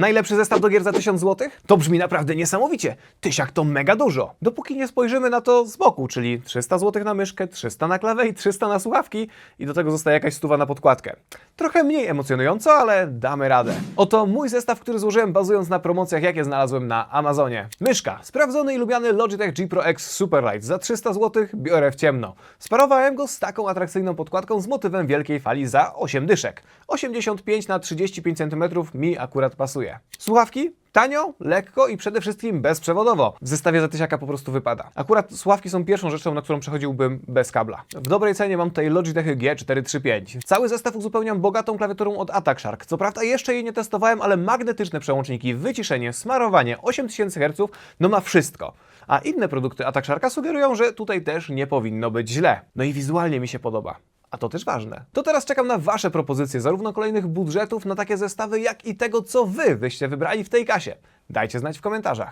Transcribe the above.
Najlepszy zestaw do gier za 1000 zł? To brzmi naprawdę niesamowicie. Tysiak to mega dużo. Dopóki nie spojrzymy na to z boku, czyli 300 zł na myszkę, 300 na klawę i 300 na słuchawki i do tego zostaje jakaś stuwa na podkładkę. Trochę mniej emocjonująco, ale damy radę. Oto mój zestaw, który złożyłem bazując na promocjach, jakie znalazłem na Amazonie. Myszka. Sprawdzony i lubiany Logitech G Pro X Superlight za 300 zł biorę w ciemno. Sparowałem go z taką atrakcyjną podkładką z motywem wielkiej fali za 8 dyszek. 85 na 35 cm mi akurat pasuje. Słuchawki? Tanio, lekko i przede wszystkim bezprzewodowo. W zestawie za po prostu wypada. Akurat słuchawki są pierwszą rzeczą, na którą przechodziłbym bez kabla. W dobrej cenie mam tutaj Logitech G435. Cały zestaw uzupełniam bogatą klawiaturą od Attack Shark. Co prawda jeszcze jej nie testowałem, ale magnetyczne przełączniki, wyciszenie, smarowanie, 8000 Hz, no ma wszystko. A inne produkty Attack Sharka sugerują, że tutaj też nie powinno być źle. No i wizualnie mi się podoba. A to też ważne. To teraz czekam na Wasze propozycje, zarówno kolejnych budżetów na takie zestawy, jak i tego, co Wy byście wybrali w tej kasie. Dajcie znać w komentarzach.